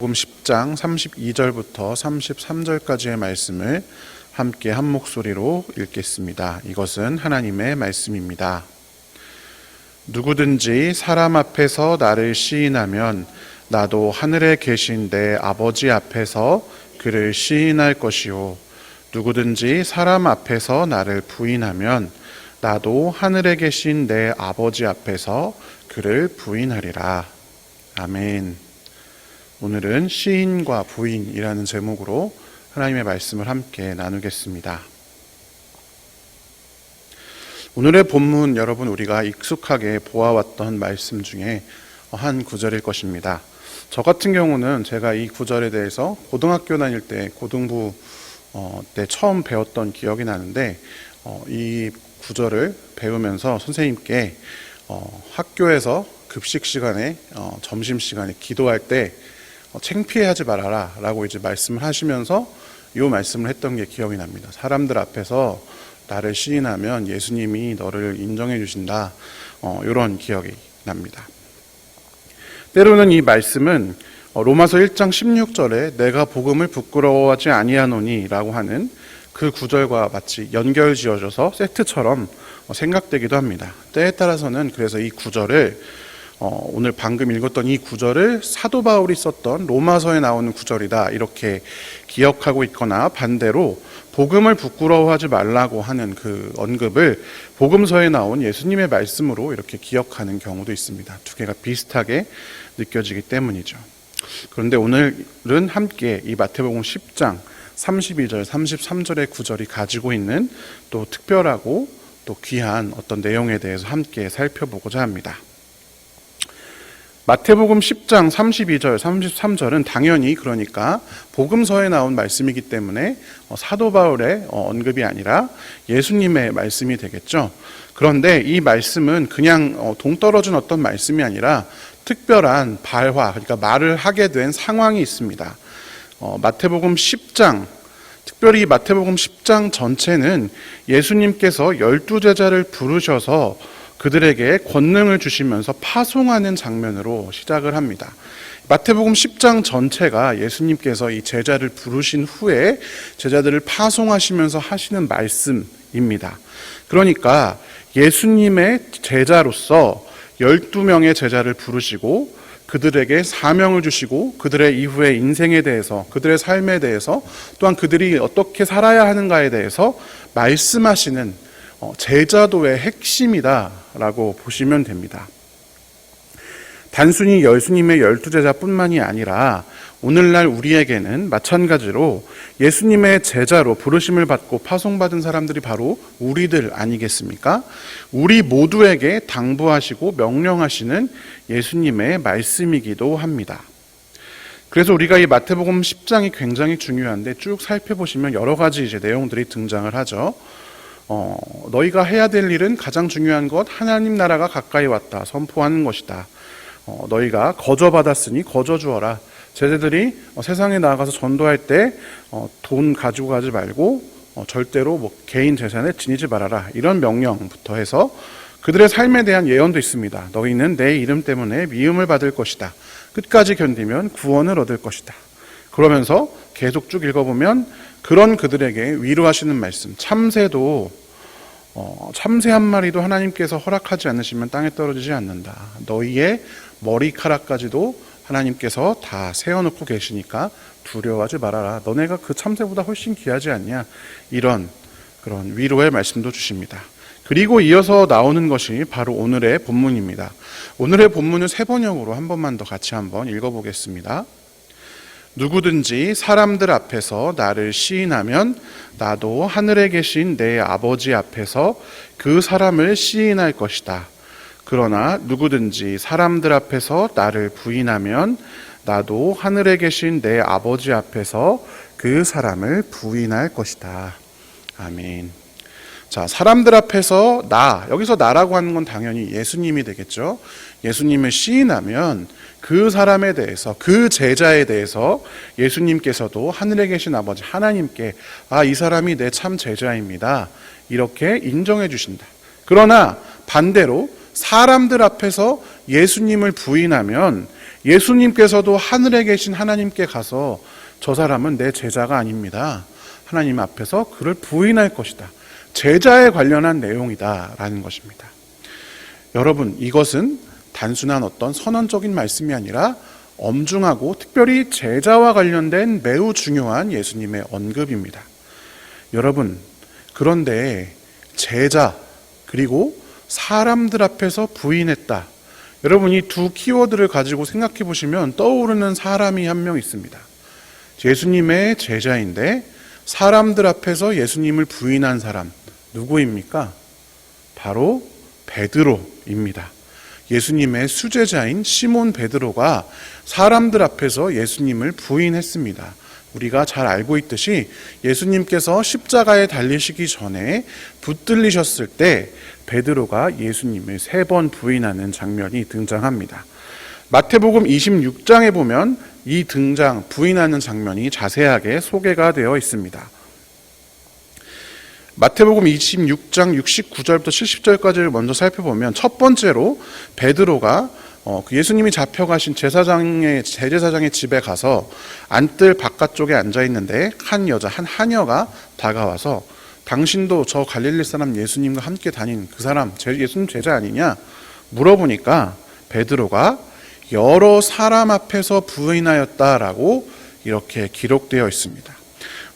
복음 10장 32절부터 33절까지의 말씀을 함께 한 목소리로 읽겠습니다. 이것은 하나님의 말씀입니다. 누구든지 사람 앞에서 나를 시인하면 나도 하늘에 계신 내 아버지 앞에서 그를 시인할 것이요. 누구든지 사람 앞에서 나를 부인하면 나도 하늘에 계신 내 아버지 앞에서 그를 부인하리라. 아멘. 오늘은 시인과 부인이라는 제목으로 하나님의 말씀을 함께 나누겠습니다. 오늘의 본문 여러분 우리가 익숙하게 보아왔던 말씀 중에 한 구절일 것입니다. 저 같은 경우는 제가 이 구절에 대해서 고등학교 다닐 때 고등부 어, 때 처음 배웠던 기억이 나는데 어, 이 구절을 배우면서 선생님께 어, 학교에서 급식 시간에 어, 점심 시간에 기도할 때 어, 창피해하지 말아라 라고 이제 말씀을 하시면서 이 말씀을 했던 게 기억이 납니다. 사람들 앞에서 나를 시인하면 예수님이 너를 인정해 주신다. 어, 이런 기억이 납니다. 때로는 이 말씀은 어, 로마서 1장 16절에 내가 복음을 부끄러워하지 아니하노니라고 하는 그 구절과 마치 연결 지어져서 세트처럼 어, 생각되기도 합니다. 때에 따라서는 그래서 이 구절을 어, 오늘 방금 읽었던 이 구절을 사도 바울이 썼던 로마서에 나오는 구절이다 이렇게 기억하고 있거나 반대로 복음을 부끄러워하지 말라고 하는 그 언급을 복음서에 나온 예수님의 말씀으로 이렇게 기억하는 경우도 있습니다. 두 개가 비슷하게 느껴지기 때문이죠. 그런데 오늘은 함께 이 마태복음 10장 32절, 33절의 구절이 가지고 있는 또 특별하고 또 귀한 어떤 내용에 대해서 함께 살펴보고자 합니다. 마태복음 10장 32절, 33절은 당연히 그러니까 복음서에 나온 말씀이기 때문에 어, 사도 바울의 어, 언급이 아니라 예수님의 말씀이 되겠죠. 그런데 이 말씀은 그냥 어, 동떨어진 어떤 말씀이 아니라 특별한 발화, 그러니까 말을 하게 된 상황이 있습니다. 마태복음 10장, 특별히 마태복음 10장 전체는 예수님께서 열두 제자를 부르셔서 그들에게 권능을 주시면서 파송하는 장면으로 시작을 합니다. 마태복음 10장 전체가 예수님께서 이 제자를 부르신 후에 제자들을 파송하시면서 하시는 말씀입니다. 그러니까 예수님의 제자로서 12명의 제자를 부르시고 그들에게 사명을 주시고 그들의 이후의 인생에 대해서 그들의 삶에 대해서 또한 그들이 어떻게 살아야 하는가에 대해서 말씀하시는 어, 제자도의 핵심이다 라고 보시면 됩니다. 단순히 예수님의 열두 제자뿐만이 아니라 오늘날 우리에게는 마찬가지로 예수님의 제자로 부르심을 받고 파송받은 사람들이 바로 우리들 아니겠습니까? 우리 모두에게 당부하시고 명령하시는 예수님의 말씀이기도 합니다. 그래서 우리가 이 마태복음 10장이 굉장히 중요한데 쭉 살펴보시면 여러 가지 이제 내용들이 등장을 하죠. 어, 너희가 해야 될 일은 가장 중요한 것 하나님 나라가 가까이 왔다 선포하는 것이다. 어, 너희가 거저 받았으니 거저 주어라. 제자들이 어, 세상에 나가서 전도할 때돈 어, 가지고 가지 말고 어, 절대로 뭐 개인 재산에 지니지 말아라. 이런 명령부터 해서 그들의 삶에 대한 예언도 있습니다. 너희는 내 이름 때문에 미움을 받을 것이다. 끝까지 견디면 구원을 얻을 것이다. 그러면서 계속 쭉 읽어보면 그런 그들에게 위로하시는 말씀, 참새도 어, 참새 한 마리도 하나님께서 허락하지 않으시면 땅에 떨어지지 않는다. 너희의 머리카락까지도 하나님께서 다 세워놓고 계시니까 두려워하지 말아라. 너네가 그 참새보다 훨씬 귀하지 않냐? 이런 그런 위로의 말씀도 주십니다. 그리고 이어서 나오는 것이 바로 오늘의 본문입니다. 오늘의 본문은 세 번역으로 한 번만 더 같이 한번 읽어보겠습니다. 누구든지 사람들 앞에서 나를 시인하면 나도 하늘에 계신 내 아버지 앞에서 그 사람을 시인할 것이다. 그러나 누구든지 사람들 앞에서 나를 부인하면 나도 하늘에 계신 내 아버지 앞에서 그 사람을 부인할 것이다. 아멘. 자, 사람들 앞에서 나, 여기서 나라고 하는 건 당연히 예수님이 되겠죠. 예수님을 시인하면 그 사람에 대해서 그 제자에 대해서 예수님께서도 하늘에 계신 아버지 하나님께 아 이 사람이 내 참 제자입니다. 이렇게 인정해 주신다. 그러나 반대로 사람들 앞에서 예수님을 부인하면 예수님께서도 하늘에 계신 하나님께 가서 저 사람은 내 제자가 아닙니다. 하나님 앞에서 그를 부인할 것이다. 제자에 관련한 내용이다라는 것입니다. 여러분, 이것은 단순한 어떤 선언적인 말씀이 아니라 엄중하고 특별히 제자와 관련된 매우 중요한 예수님의 언급입니다. 여러분, 그런데 제자 그리고 사람들 앞에서 부인했다. 여러분 이 두 키워드를 가지고 생각해 보시면 떠오르는 사람이 한 명 있습니다. 예수님의 제자인데 사람들 앞에서 예수님을 부인한 사람 누구입니까? 바로 베드로입니다. 예수님의 수제자인 시몬 베드로가 사람들 앞에서 예수님을 부인했습니다. 우리가 잘 알고 있듯이 예수님께서 십자가에 달리시기 전에 붙들리셨을 때 베드로가 예수님을 세 번 부인하는 장면이 등장합니다. 마태복음 26장에 보면 이 등장, 부인하는 장면이 자세하게 소개가 되어 있습니다. 마태복음 26장 69절부터 70절까지를 먼저 살펴보면 첫 번째로 베드로가 어, 그 예수님이 잡혀가신 제사장의 제제사장의 집에 가서 안뜰 바깥쪽에 앉아 있는데 한 여자 한 하녀가 다가와서 당신도 저 갈릴리 사람 예수님과 함께 다닌 그 사람 제, 예수님 제자 아니냐 물어보니까 베드로가 여러 사람 앞에서 부인하였다라고 이렇게 기록되어 있습니다.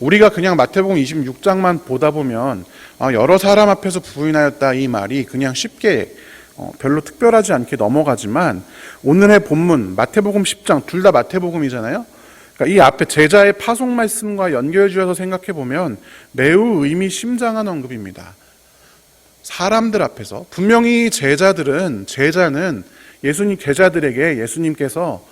우리가 그냥 마태복음 26장만 보다 보면 아, 여러 사람 앞에서 부인하였다 이 말이 그냥 쉽게 어, 별로 특별하지 않게 넘어가지만 오늘의 본문 마태복음 10장 둘 다 마태복음이잖아요. 그러니까 이 앞에 제자의 파송 말씀과 연결 지어서 생각해 보면 매우 의미심장한 언급입니다. 사람들 앞에서 분명히 제자들은 제자는 예수님 제자들에게 예수님께서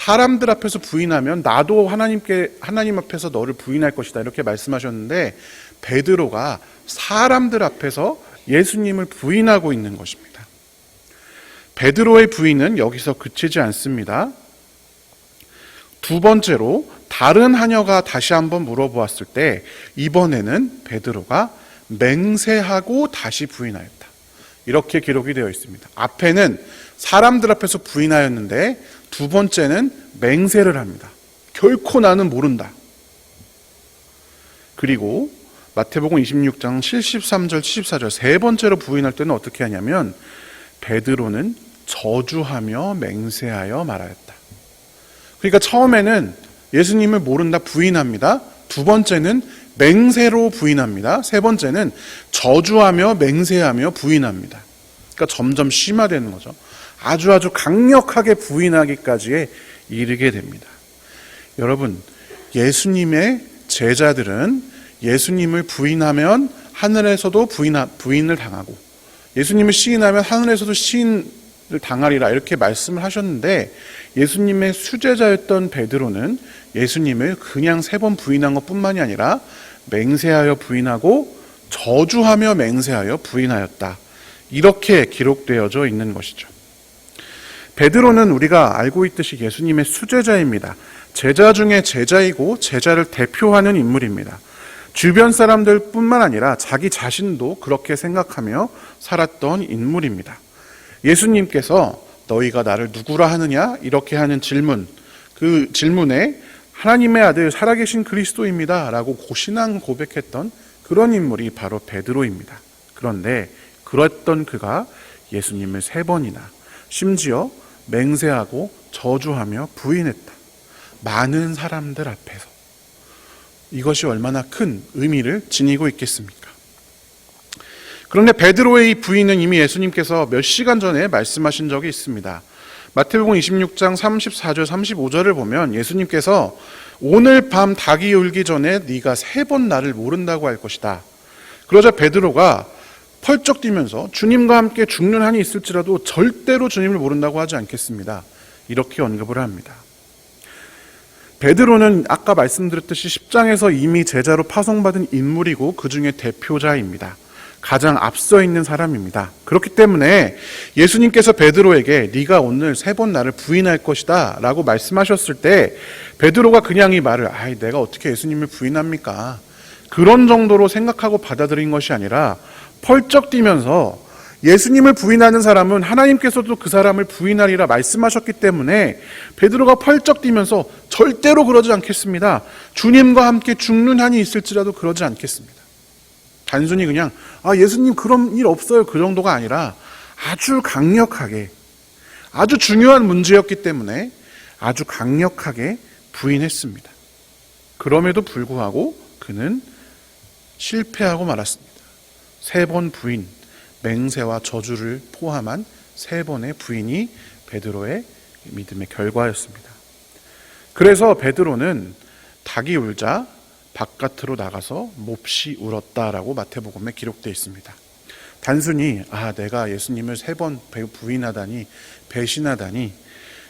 사람들 앞에서 부인하면 나도 하나님께 하나님 앞에서 너를 부인할 것이다 이렇게 말씀하셨는데 베드로가 사람들 앞에서 예수님을 부인하고 있는 것입니다. 베드로의 부인은 여기서 그치지 않습니다. 두 번째로 다른 하녀가 다시 한번 물어보았을 때 이번에는 베드로가 맹세하고 다시 부인하였다. 이렇게 기록이 되어 있습니다. 앞에는 사람들 앞에서 부인하였는데 두 번째는 맹세를 합니다. 결코 나는 모른다. 그리고 마태복음 26장 73절 74절 세 번째로 부인할 때는 어떻게 하냐면 베드로는 저주하며 맹세하여 말하였다. 그러니까 처음에는 예수님을 모른다 부인합니다. 두 번째는 맹세로 부인합니다. 세 번째는 저주하며 맹세하며 부인합니다. 그러니까 점점 심화되는 거죠. 아주 아주 강력하게 부인하기까지에 이르게 됩니다. 여러분, 예수님의 제자들은 예수님을 부인하면 하늘에서도 부인, 부인을 당하고 예수님을 시인하면 하늘에서도 시인을 당하리라 이렇게 말씀을 하셨는데 예수님의 수제자였던 베드로는 예수님을 그냥 세 번 부인한 것뿐만이 아니라 맹세하여 부인하고 저주하며 맹세하여 부인하였다. 이렇게 기록되어져 있는 것이죠. 베드로는 우리가 알고 있듯이 예수님의 수제자입니다. 제자 중에 제자이고 제자를 대표하는 인물입니다. 주변 사람들 뿐만 아니라 자기 자신도 그렇게 생각하며 살았던 인물입니다. 예수님께서 너희가 나를 누구라 하느냐? 이렇게 하는 질문, 그 질문에 하나님의 아들 살아계신 그리스도입니다. 라고 고신앙 고백했던 그런 인물이 바로 베드로입니다. 그런데 그랬던 그가 예수님을 세 번이나 심지어 맹세하고 저주하며 부인했다. 많은 사람들 앞에서. 이것이 얼마나 큰 의미를 지니고 있겠습니까? 그런데 베드로의 이 부인은 이미 예수님께서 몇 시간 전에 말씀하신 적이 있습니다. 마태복음 26장 34절 35절을 보면 예수님께서 오늘 밤 닭이 울기 전에 네가 세 번 나를 모른다고 할 것이다. 그러자 베드로가 펄쩍 뛰면서 주님과 함께 죽는 한이 있을지라도 절대로 주님을 모른다고 하지 않겠습니다. 이렇게 언급을 합니다. 베드로는 아까 말씀드렸듯이 10장에서 이미 제자로 파송받은 인물이고 그 중에 대표자입니다. 가장 앞서 있는 사람입니다. 그렇기 때문에 예수님께서 베드로에게 네가 오늘 세 번 나를 부인할 것이다라고 말씀하셨을 때 베드로가 그냥 이 말을 아이 내가 어떻게 예수님을 부인합니까? 그런 정도로 생각하고 받아들인 것이 아니라 펄쩍 뛰면서 예수님을 부인하는 사람은 하나님께서도 그 사람을 부인하리라 말씀하셨기 때문에 베드로가 펄쩍 뛰면서 절대로 그러지 않겠습니다. 주님과 함께 죽는 한이 있을지라도 그러지 않겠습니다. 단순히 그냥 아 예수님 그런 일 없어요 그 정도가 아니라 아주 강력하게 아주 중요한 문제였기 때문에 아주 강력하게 부인했습니다. 그럼에도 불구하고 그는 실패하고 말았습니다. 세 번 부인, 맹세와 저주를 포함한 세 번의 부인이 베드로의 믿음의 결과였습니다. 그래서 베드로는 닭이 울자 바깥으로 나가서 몹시 울었다라고 마태복음에 기록되어 있습니다. 단순히 아 내가 예수님을 세 번 부인하다니 배신하다니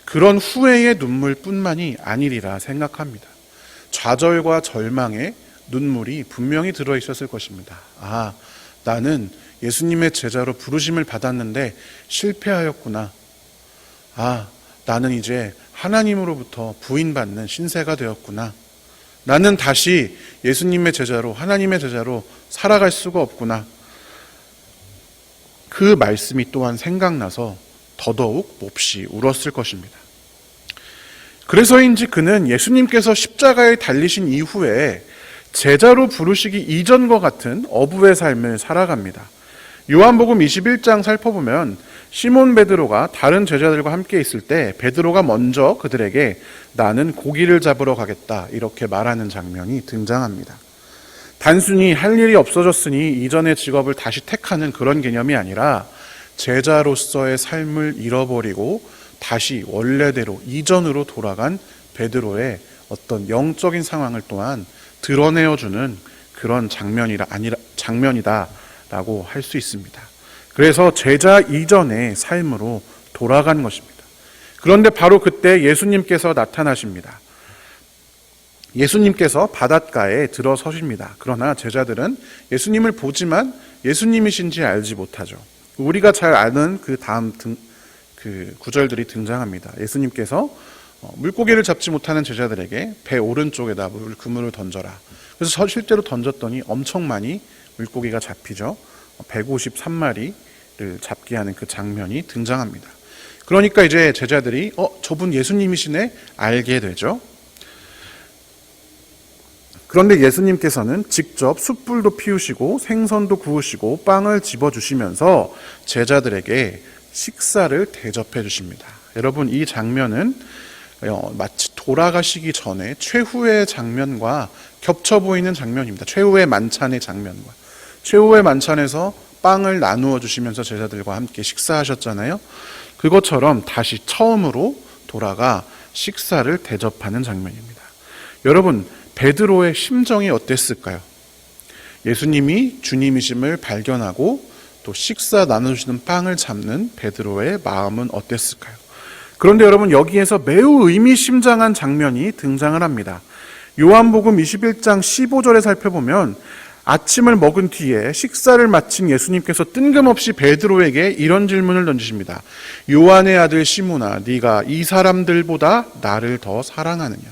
그런 후회의 눈물뿐만이 아니리라 생각합니다. 좌절과 절망의 눈물이 분명히 들어 있었을 것입니다. 아 나는 예수님의 제자로 부르심을 받았는데 실패하였구나. 아 나는 이제 하나님으로부터 부인받는 신세가 되었구나. 나는 다시 예수님의 제자로, 하나님의 제자로 살아갈 수가 없구나. 그 말씀이 또한 생각나서 더더욱 몹시 울었을 것입니다. 그래서인지 그는 예수님께서 십자가에 달리신 이후에 제자로 부르시기 이전과 같은 어부의 삶을 살아갑니다. 요한복음 21장 살펴보면 시몬 베드로가 다른 제자들과 함께 있을 때 베드로가 먼저 그들에게 나는 고기를 잡으러 가겠다 이렇게 말하는 장면이 등장합니다. 단순히 할 일이 없어졌으니 이전의 직업을 다시 택하는 그런 개념이 아니라 제자로서의 삶을 잃어버리고 다시 원래대로 이전으로 돌아간 베드로의 어떤 영적인 상황을 또한 드러내어주는 그런 장면이라 아니라 장면이다라고 할 수 있습니다. 그래서 제자 이전의 삶으로 돌아간 것입니다. 그런데 바로 그때 예수님께서 나타나십니다. 예수님께서 바닷가에 들어서십니다. 그러나 제자들은 예수님을 보지만 예수님이신지 알지 못하죠. 우리가 잘 아는 그 다음 등, 그 구절들이 등장합니다. 예수님께서 어, 물고기를 잡지 못하는 제자들에게 배 오른쪽에다 물 그물을 던져라. 그래서 실제로 던졌더니 엄청 많이 물고기가 잡히죠. 153마리를 잡게 하는 그 장면이 등장합니다. 그러니까 이제 제자들이 어 저분 예수님이시네 알게 되죠. 그런데 예수님께서는 직접 숯불도 피우시고 생선도 구우시고 빵을 집어 주시면서 제자들에게 식사를 대접해 주십니다. 여러분 이 장면은 어, 마치 돌아가시기 전에 최후의 장면과 겹쳐 보이는 장면입니다. 최후의 만찬의 장면과 최후의 만찬에서 빵을 나누어 주시면서 제자들과 함께 식사하셨잖아요. 그것처럼 다시 처음으로 돌아가 식사를 대접하는 장면입니다. 여러분 베드로의 심정이 어땠을까요? 예수님이 주님이심을 발견하고 또 식사 나누시는 빵을 잡는 베드로의 마음은 어땠을까요? 그런데 여러분 여기에서 매우 의미심장한 장면이 등장을 합니다. 요한복음 21장 15절에 살펴보면 아침을 먹은 뒤에 식사를 마친 예수님께서 뜬금없이 베드로에게 이런 질문을 던지십니다. 요한의 아들 시몬아, 네가 이 사람들보다 나를 더 사랑하느냐?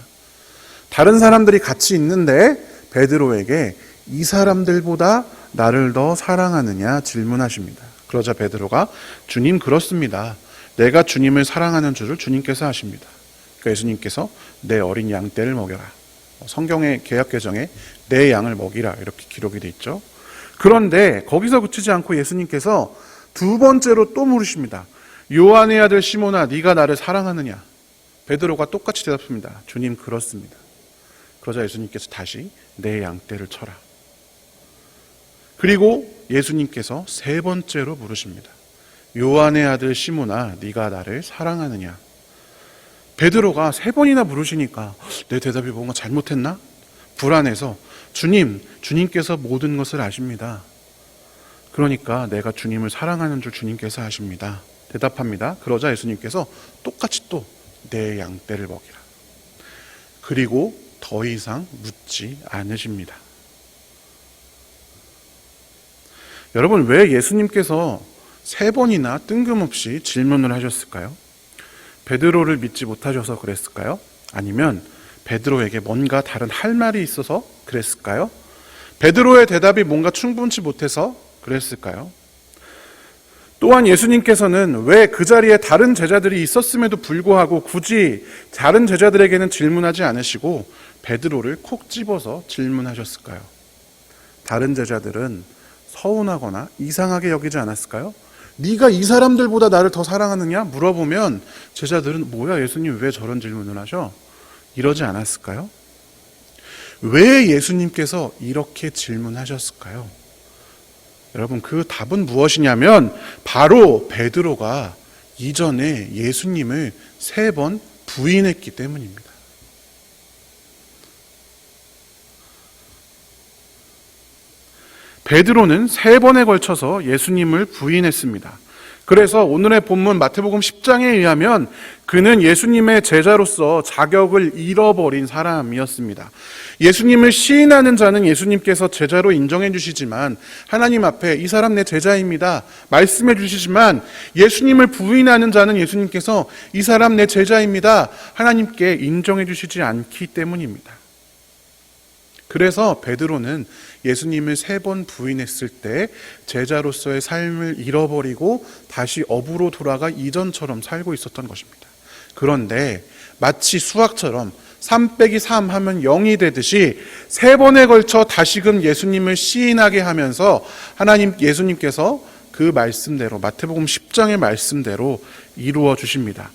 다른 사람들이 같이 있는데 베드로에게 이 사람들보다 나를 더 사랑하느냐 질문하십니다. 그러자 베드로가 주님 그렇습니다. 내가 주님을 사랑하는 줄을 주님께서 아십니다. 그러니까 예수님께서 내 어린 양 떼를 먹여라. 성경의 개혁 개정에 내 양을 먹이라 이렇게 기록이 돼 있죠. 그런데 거기서 그치지 않고 예수님께서 두 번째로 또 물으십니다. 요한의 아들 시몬아 네가 나를 사랑하느냐? 베드로가 똑같이 대답합니다. 주님 그렇습니다. 그러자 예수님께서 다시 내 양떼를 쳐라. 그리고 예수님께서 세 번째로 물으십니다. 요한의 아들 시몬아, 네가 나를 사랑하느냐? 베드로가 세 번이나 물으시니까 내 대답이 뭔가 잘못했나? 불안해서 주님, 주님께서 모든 것을 아십니다. 그러니까 내가 주님을 사랑하는 줄 주님께서 아십니다. 대답합니다. 그러자 예수님께서 똑같이 또 내 양떼를 먹이라. 그리고 더 이상 묻지 않으십니다. 여러분, 왜 예수님께서 세 번이나 뜬금없이 질문을 하셨을까요? 베드로를 믿지 못하셔서 그랬을까요? 아니면 베드로에게 뭔가 다른 할 말이 있어서 그랬을까요? 베드로의 대답이 뭔가 충분치 못해서 그랬을까요? 또한 예수님께서는 왜 그 자리에 다른 제자들이 있었음에도 불구하고 굳이 다른 제자들에게는 질문하지 않으시고 베드로를 콕 집어서 질문하셨을까요? 다른 제자들은 서운하거나 이상하게 여기지 않았을까요? 네가 이 사람들보다 나를 더 사랑하느냐 물어보면 제자들은 뭐야 예수님 왜 저런 질문을 하셔? 이러지 않았을까요? 왜 예수님께서 이렇게 질문하셨을까요? 여러분 그 답은 무엇이냐면 바로 베드로가 이전에 예수님을 세 번 부인했기 때문입니다. 베드로는 세 번에 걸쳐서 예수님을 부인했습니다. 그래서 오늘의 본문 마태복음 10장에 의하면 그는 예수님의 제자로서 자격을 잃어버린 사람이었습니다. 예수님을 시인하는 자는 예수님께서 제자로 인정해 주시지만 하나님 앞에 이 사람 내 제자입니다. 말씀해 주시지만 예수님을 부인하는 자는 예수님께서 이 사람 내 제자입니다. 하나님께 인정해 주시지 않기 때문입니다. 그래서 베드로는 예수님을 세 번 부인했을 때 제자로서의 삶을 잃어버리고 다시 업으로 돌아가 이전처럼 살고 있었던 것입니다. 그런데 마치 수학처럼 3 빼기 3 하면 0이 되듯이 세 번에 걸쳐 다시금 예수님을 시인하게 하면서 하나님 예수님께서 그 말씀대로 마태복음 10장의 말씀대로 이루어 주십니다.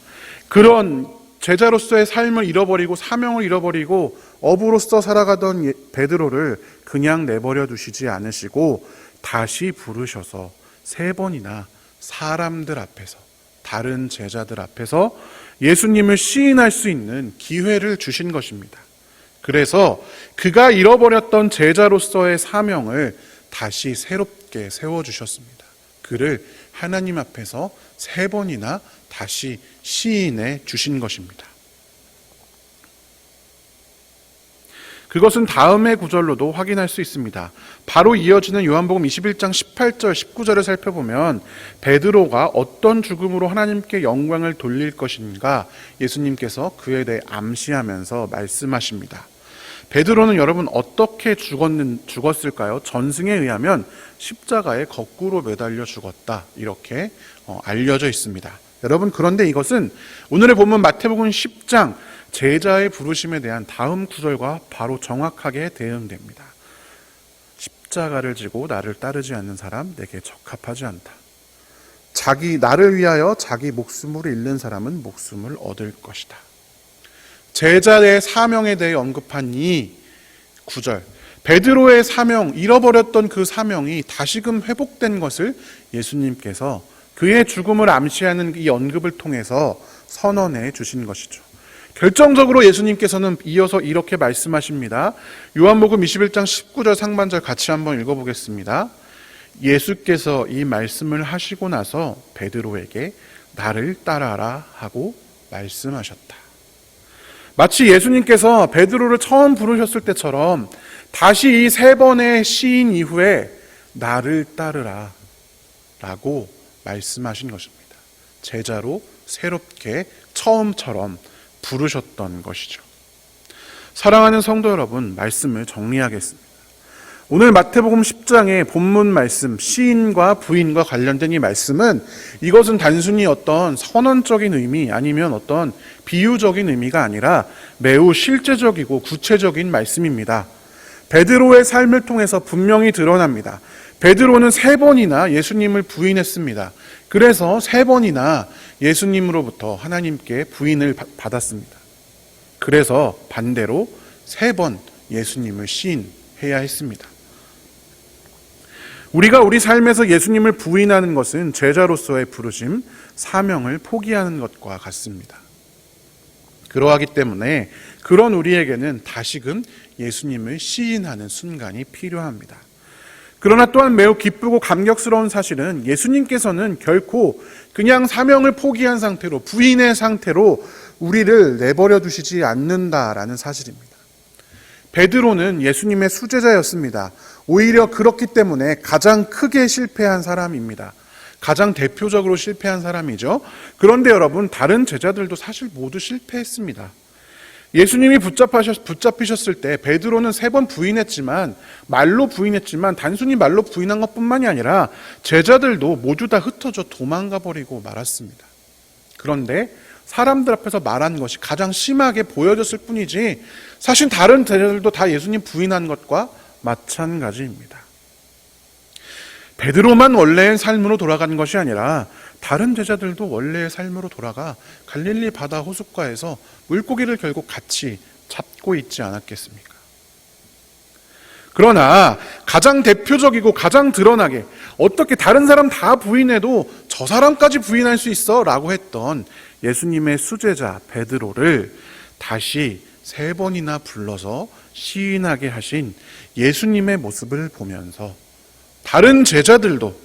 그런 제자로서의 삶을 잃어버리고 사명을 잃어버리고 어부로서 살아가던 예- 베드로를 그냥 내버려 두시지 않으시고 다시 부르셔서 세 번이나 사람들 앞에서 다른 제자들 앞에서 예수님을 시인할 수 있는 기회를 주신 것입니다. 그래서 그가 잃어버렸던 제자로서의 사명을 다시 새롭게 세워주셨습니다. 그를 하나님 앞에서 세 번이나 다시 시인해 주신 것입니다. 그것은 다음의 구절로도 확인할 수 있습니다. 바로 이어지는 요한복음 21장 18절, 19절을 살펴보면 베드로가 어떤 죽음으로 하나님께 영광을 돌릴 것인가 예수님께서 그에 대해 암시하면서 말씀하십니다. 베드로는 여러분 어떻게 죽었는, 죽었을까요? 전승에 의하면 십자가에 거꾸로 매달려 죽었다. 이렇게 어, 알려져 있습니다. 여러분 그런데 이것은 오늘의 본문 마태복음 10장 제자의 부르심에 대한 다음 구절과 바로 정확하게 대응됩니다. 십자가를 지고 나를 따르지 않는 사람 내게 적합하지 않다. 자기 나를 위하여 자기 목숨을 잃는 사람은 목숨을 얻을 것이다. 제자의 사명에 대해 언급한 이 구절 베드로의 사명 잃어버렸던 그 사명이 다시금 회복된 것을 예수님께서 그의 죽음을 암시하는 이 언급을 통해서 선언해 주신 것이죠. 결정적으로 예수님께서는 이어서 이렇게 말씀하십니다. 요한복음 21장 19절 상반절 같이 한번 읽어보겠습니다. 예수께서 이 말씀을 하시고 나서 베드로에게 나를 따라라 하고 말씀하셨다. 마치 예수님께서 베드로를 처음 부르셨을 때처럼 다시 이 세 번의 시인 이후에 나를 따르라 라고 말씀하신 것입니다. 제자로 새롭게 처음처럼 부르셨던 것이죠. 사랑하는 성도 여러분, 말씀을 정리하겠습니다. 오늘 마태복음 10장의 본문 말씀, 시인과 부인과 관련된 이 말씀은 이것은 단순히 어떤 선언적인 의미 아니면 어떤 비유적인 의미가 아니라 매우 실제적이고 구체적인 말씀입니다. 베드로의 삶을 통해서 분명히 드러납니다. 베드로는 세 번이나 예수님을 부인했습니다. 그래서 세 번이나 예수님으로부터 하나님께 부인을 받았습니다. 그래서 반대로 세 번 예수님을 시인해야 했습니다. 우리가 우리 삶에서 예수님을 부인하는 것은 제자로서의 부르심, 사명을 포기하는 것과 같습니다. 그러하기 때문에 그런 우리에게는 다시금 예수님을 시인하는 순간이 필요합니다. 그러나 또한 매우 기쁘고 감격스러운 사실은 예수님께서는 결코 그냥 사명을 포기한 상태로 부인의 상태로 우리를 내버려 두시지 않는다라는 사실입니다. 베드로는 예수님의 수제자였습니다. 오히려 그렇기 때문에 가장 크게 실패한 사람입니다. 가장 대표적으로 실패한 사람이죠. 그런데 여러분, 다른 제자들도 사실 모두 실패했습니다. 예수님이 붙잡하셨, 붙잡히셨을 때 베드로는 세 번 부인했지만 말로 부인했지만 단순히 말로 부인한 것뿐만이 아니라 제자들도 모두 다 흩어져 도망가 버리고 말았습니다. 그런데 사람들 앞에서 말한 것이 가장 심하게 보여졌을 뿐이지 사실 다른 제자들도 다 예수님 부인한 것과 마찬가지입니다. 베드로만 원래의 삶으로 돌아가는 것이 아니라 다른 제자들도 원래의 삶으로 돌아가 갈릴리 바다 호숫가에서 물고기를 결국 같이 잡고 있지 않았겠습니까? 그러나 가장 대표적이고 가장 드러나게 어떻게 다른 사람 다 부인해도 저 사람까지 부인할 수 있어 라고 했던 예수님의 수제자 베드로를 다시 세 번이나 불러서 시인하게 하신 예수님의 모습을 보면서 다른 제자들도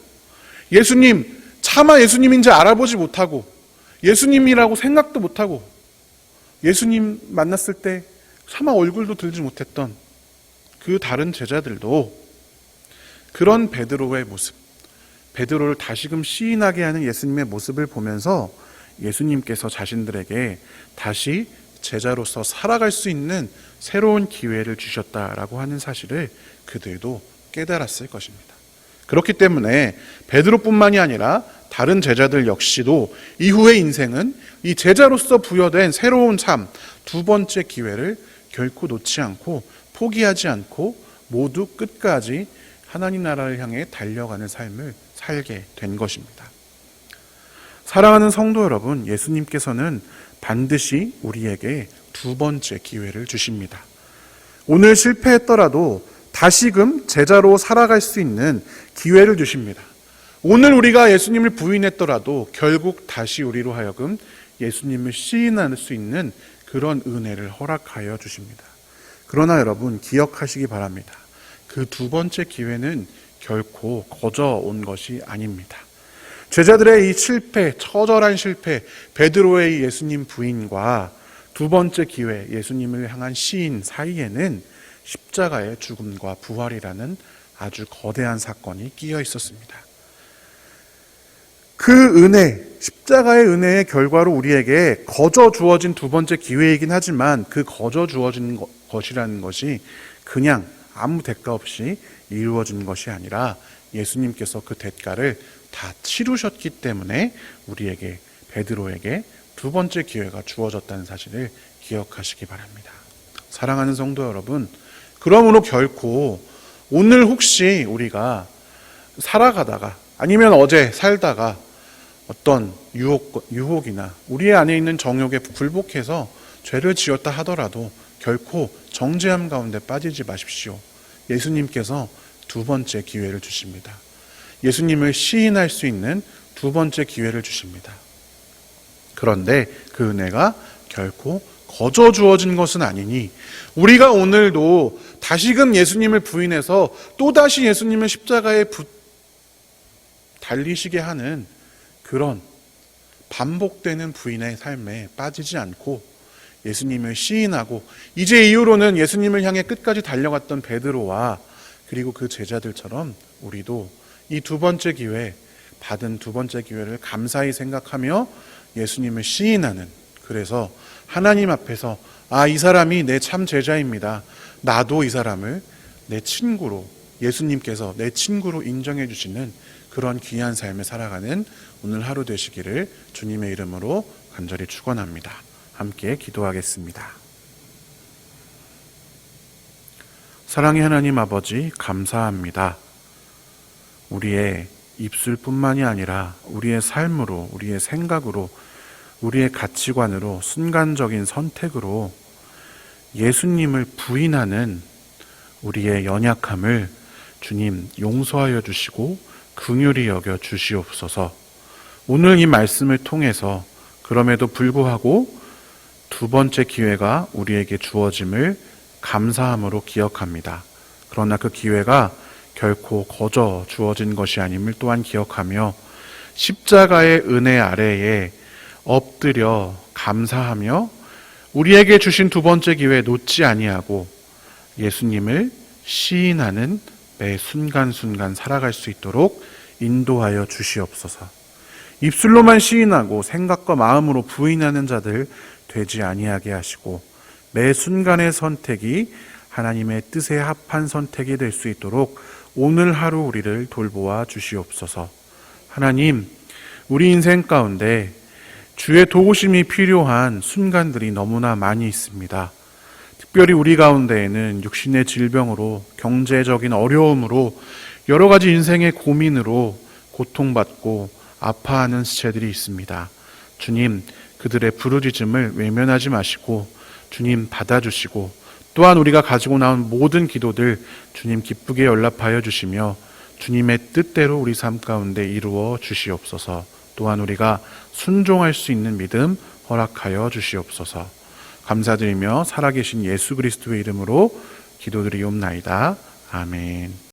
예수님 차마 예수님인지 알아보지 못하고 예수님이라고 생각도 못하고 예수님 만났을 때 차마 얼굴도 들지 못했던 그 다른 제자들도 그런 베드로의 모습, 베드로를 다시금 시인하게 하는 예수님의 모습을 보면서 예수님께서 자신들에게 다시 제자로서 살아갈 수 있는 새로운 기회를 주셨다라고 하는 사실을 그들도 깨달았을 것입니다. 그렇기 때문에 베드로뿐만이 아니라 다른 제자들 역시도 이후의 인생은 이 제자로서 부여된 새로운 삶, 두 번째 기회를 결코 놓지 않고 포기하지 않고 모두 끝까지 하나님 나라를 향해 달려가는 삶을 살게 된 것입니다. 사랑하는 성도 여러분, 예수님께서는 반드시 우리에게 두 번째 기회를 주십니다. 오늘 실패했더라도 다시금 제자로 살아갈 수 있는 기회를 주십니다. 오늘 우리가 예수님을 부인했더라도 결국 다시 우리로 하여금 예수님을 시인할 수 있는 그런 은혜를 허락하여 주십니다. 그러나 여러분 기억하시기 바랍니다. 그 두 번째 기회는 결코 거저 온 것이 아닙니다. 제자들의 이 실패, 처절한 실패, 베드로의 예수님 부인과 두 번째 기회, 예수님을 향한 시인 사이에는 십자가의 죽음과 부활이라는 아주 거대한 사건이 끼어 있었습니다. 그 은혜, 십자가의 은혜의 결과로 우리에게 거저 주어진 두 번째 기회이긴 하지만 그 거저 주어진 것이라는 것이 그냥 아무 대가 없이 이루어진 것이 아니라 예수님께서 그 대가를 다 치르셨기 때문에 우리에게 베드로에게 두 번째 기회가 주어졌다는 사실을 기억하시기 바랍니다. 사랑하는 성도 여러분, 그러므로 결코 오늘 혹시 우리가 살아가다가 아니면 어제 살다가 어떤 유혹, 유혹이나 우리 안에 있는 정욕에 굴복해서 죄를 지었다 하더라도 결코 정죄함 가운데 빠지지 마십시오. 예수님께서 두 번째 기회를 주십니다. 예수님을 시인할 수 있는 두 번째 기회를 주십니다. 그런데 그 은혜가 결코 거저 주어진 것은 아니니 우리가 오늘도 다시금 예수님을 부인해서 또다시 예수님을 십자가에 붙 달리시게 하는 그런 반복되는 부인의 삶에 빠지지 않고 예수님을 시인하고 이제 이후로는 예수님을 향해 끝까지 달려갔던 베드로와 그리고 그 제자들처럼 우리도 이 두 번째 기회 받은 두 번째 기회를 감사히 생각하며 예수님을 시인하는 그래서 하나님 앞에서 아 이 사람이 내 참 제자입니다. 나도 이 사람을 내 친구로 예수님께서 내 친구로 인정해 주시는 그런 귀한 삶을 살아가는 오늘 하루 되시기를 주님의 이름으로 간절히 축원합니다. 함께 기도하겠습니다. 사랑의 하나님 아버지 감사합니다. 우리의 입술뿐만이 아니라 우리의 삶으로 우리의 생각으로 우리의 가치관으로 순간적인 선택으로 예수님을 부인하는 우리의 연약함을 주님 용서하여 주시고 긍휼히 여겨 주시옵소서. 오늘 이 말씀을 통해서 그럼에도 불구하고 두 번째 기회가 우리에게 주어짐을 감사함으로 기억합니다. 그러나 그 기회가 결코 거저 주어진 것이 아님을 또한 기억하며 십자가의 은혜 아래에 엎드려 감사하며 우리에게 주신 두 번째 기회 놓지 아니하고 예수님을 시인하는 매 순간순간 살아갈 수 있도록 인도하여 주시옵소서. 입술로만 시인하고 생각과 마음으로 부인하는 자들 되지 아니하게 하시고 매 순간의 선택이 하나님의 뜻에 합한 선택이 될 수 있도록 오늘 하루 우리를 돌보아 주시옵소서. 하나님, 우리 인생 가운데 주의 도우심이 필요한 순간들이 너무나 많이 있습니다. 특별히 우리 가운데에는 육신의 질병으로 경제적인 어려움으로 여러 가지 인생의 고민으로 고통받고 아파하는 지체들이 있습니다. 주님, 그들의 부르짖음을 외면하지 마시고 주님 받아주시고 또한 우리가 가지고 나온 모든 기도들 주님 기쁘게 연락하여 주시며 주님의 뜻대로 우리 삶 가운데 이루어 주시옵소서. 또한 우리가 순종할 수 있는 믿음 허락하여 주시옵소서. 감사드리며 살아계신 예수 그리스도의 이름으로 기도드리옵나이다. 아멘.